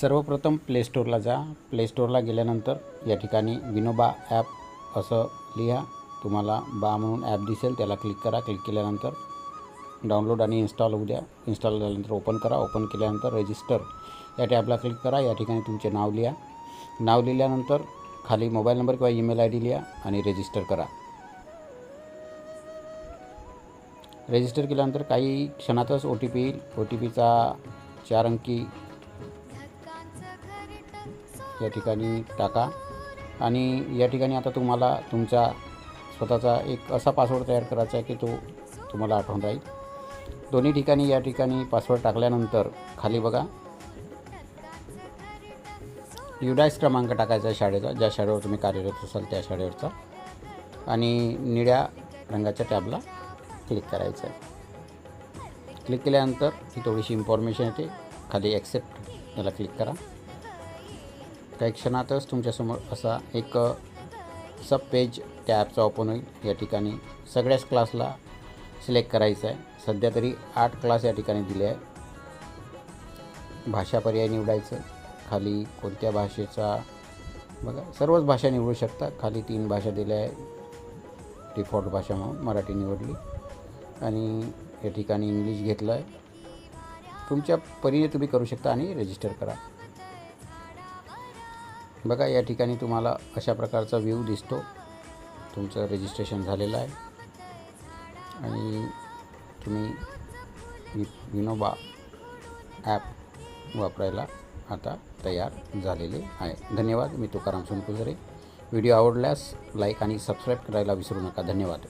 सर्वप्रथम प्लेस्टोरला जा. प्लेस्टोरला गेल्यानंतर या ठिकाणी विनोबा ॲप असं लिहा. तुम्हाला बा म्हणून ॲप दिसेल त्याला क्लिक करा. क्लिक केल्यानंतर डाउनलोड आणि इन्स्टॉल होऊ द्या. इन्स्टॉल झाल्यानंतर ओपन करा. ओपन केल्यानंतर रजिस्टर या टॅबला क्लिक करा. या ठिकाणी तुमचे नाव लिहा. नाव लिहिल्यानंतर खाली मोबाईल नंबर किंवा ईमेल आय डी लिहा आणि रजिस्टर करा. रजिस्टर केल्यानंतर काही क्षणातच ओ टी पी येईल. ओ टी पीचा चार अंकी या ठिकाणी टाका. आणि या ठिकाणी आता तुम्हाला तुमचा स्वतःचा एक असा पासवर्ड तयार करायचा आहे की तो तुम्हाला आठवण राहील. दोन्ही ठिकाणी या ठिकाणी पासवर्ड टाकल्यानंतर खाली बघा. युडायस क्रमांक टाकायचा आहे शाळेचा ज्या शाळेवर तुम्ही कार्यरत असाल त्या शाळेवरचा. आणि निळ्या रंगाच्या टॅबला क्लिक करायचं आहे. क्लिक केल्यानंतर ही थोडीशी इन्फॉर्मेशन येते. खाली ॲक्सेप्ट याला क्लिक करा. काही क्षणातच तुमच्यासमोर असा एक सब पेज त्या ॲपचा ओपन होईल. या ठिकाणी सगळ्याच क्लासला सिलेक्ट करायचं आहे. सध्या तरी आठ क्लास या ठिकाणी दिले आहे भाषा पर्याय निवडायचं. खाली कोणत्या भाषेचा बघा सर्वच भाषा निवडू शकता. खाली तीन भाषा दिल्या आहे डिफॉल्ट भाषा म्हणून मराठी निवडली. आणि या ठिकाणी इंग्लिश घेतलं आहे. तुमच्या परीने तुम्ही करू शकता आणि रजिस्टर करा. बघा या ठिकाणी तुम्हाला अशा प्रकारचा व्ह्यू दिसतो. तुमचं रजिस्ट्रेशन झालेलं आहे. आणि तुम्ही वि विनोबा ॲप वापरायला आता तयार झालेले आहे. धन्यवाद मी तुकाराम सोनकुजरे व्हिडिओ आवडल्यास लाईक आणि सबस्क्राईब करायला विसरू नका. धन्यवाद.